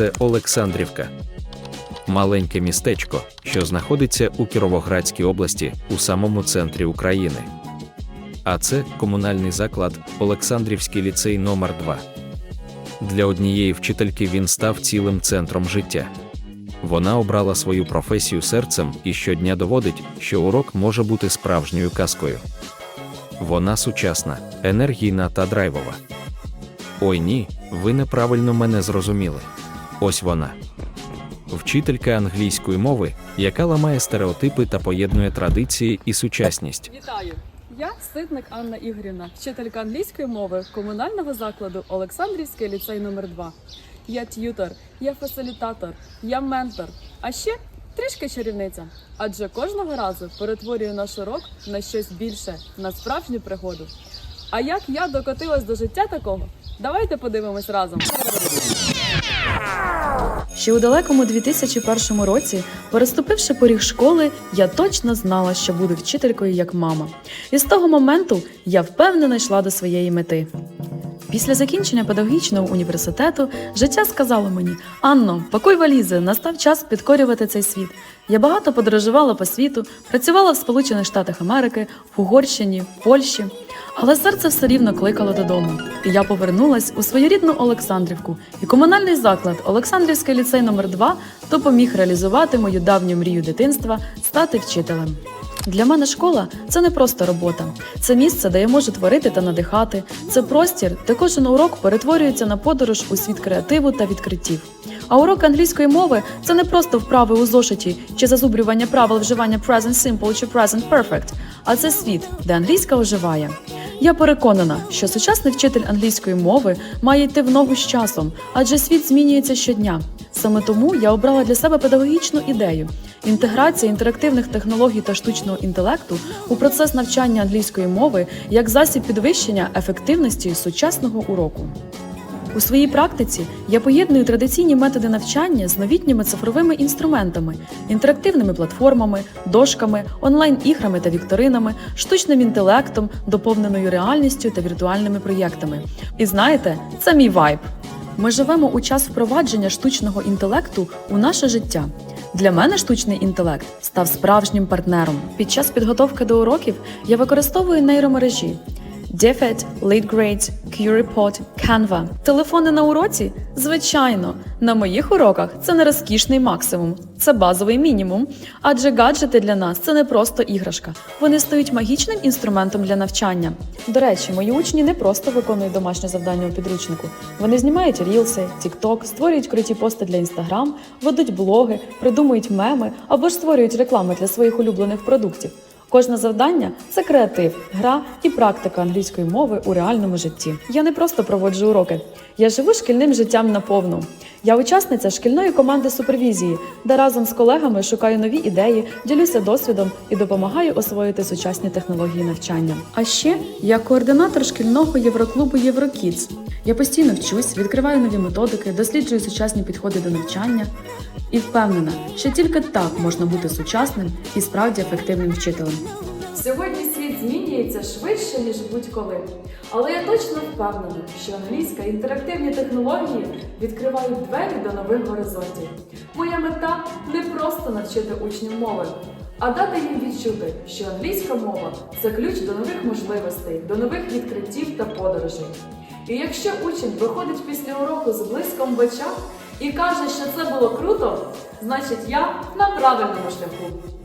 це Олександрівка. Маленьке містечко, що знаходиться у Кіровоградській області у самому центрі України. А це комунальний заклад Олександрівський ліцей номер 2 Для однієї вчительки він став цілим центром життя. Вона обрала свою професію серцем і щодня доводить, що урок може бути справжньою казкою. Вона сучасна, енергійна та драйвова. Ой ні, ви неправильно мене зрозуміли. Ось вона. Вчителька англійської мови, яка ламає стереотипи та поєднує традиції і сучасність. Вітаю! Я Ситник Анна Ігорівна, вчителька англійської мови комунального закладу Олександрівський ліцей номер 2 Я т'ютор, я фасилітатор, я ментор, а ще трішки чарівниця. Адже кожного разу перетворюю наш урок на щось більше, на справжню пригоду. А як я докотилась до життя такого? Давайте подивимось разом. Ще у далекому 2001 році, переступивши поріг школи, я точно знала, що буду вчителькою як мама. І з того моменту я впевнено йшла до своєї мети. Після закінчення педагогічного університету життя сказало мені: Анно, пакуй валізи, настав час підкорювати цей світ. Я багато подорожувала по світу, працювала в Сполучених Штатах Америки, в Угорщині, в Польщі. Але серце все рівно кликало додому. І я повернулась у свою рідну Олександрівку, і комунальний заклад Олександрівський ліцей номер 2 допоміг реалізувати мою давню мрію дитинства стати вчителем. Для мене школа це не просто робота, це місце, де я можу творити та надихати. Це простір, де кожен урок перетворюється на подорож у світ креативу та відкриттів. А урок англійської мови це не просто вправи у зошиті чи зазубрювання правил вживання present simple чи present perfect, а це світ, де англійська оживає. Я переконана, що сучасний вчитель англійської мови має йти в ногу з часом, адже світ змінюється щодня. Саме тому я обрала для себе педагогічну ідею інтеграція інтерактивних технологій та штучного інтелекту у процес навчання англійської мови як засіб підвищення ефективності сучасного уроку. У своїй практиці я поєдную традиційні методи навчання з новітніми цифровими інструментами, інтерактивними платформами, дошками, онлайн-іграми та вікторинами, штучним інтелектом, доповненою реальністю та віртуальними проєктами. І знаєте, це мій вайб. Ми живемо у час впровадження штучного інтелекту у наше життя. Для мене штучний інтелект став справжнім партнером. Під час підготовки до уроків я використовую нейромережі. DFID, LeadGrades, QReport, Canva. Телефони на уроці? Звичайно, на моїх уроках це не розкішний максимум, це базовий мінімум. Адже гаджети для нас це не просто іграшка. Вони стають магічним інструментом для навчання. До речі, мої учні не просто виконують домашнє завдання у підручнику. Вони знімають рілси, TikTok, створюють круті пости для Instagram, ведуть блоги, придумують меми або ж створюють реклами для своїх улюблених продуктів. Кожне завдання це креатив, гра і практика англійської мови у реальному житті. Я не просто проводжу уроки, я живу шкільним життям наповну. Я учасниця шкільної команди супервізії, де разом з колегами шукаю нові ідеї, ділюся досвідом і допомагаю освоїти сучасні технології навчання. А ще я координатор шкільного євроклубу Єврокідс. Я постійно вчусь, відкриваю нові методики, досліджую сучасні підходи до навчання і впевнена, що тільки так можна бути сучасним і справді ефективним вчителем. Сьогодні світ змінюється швидше, ніж будь-коли. Але я точно впевнена, що англійська інтерактивні технології відкривають двері до нових горизонтів. Моя мета не просто навчити учнів мови, а дати їм відчути, що англійська мова це ключ до нових можливостей, до нових відкриттів та подорожей. І якщо учень виходить після уроку з блиском в очах і каже, що це було круто, значить я на правильному шляху.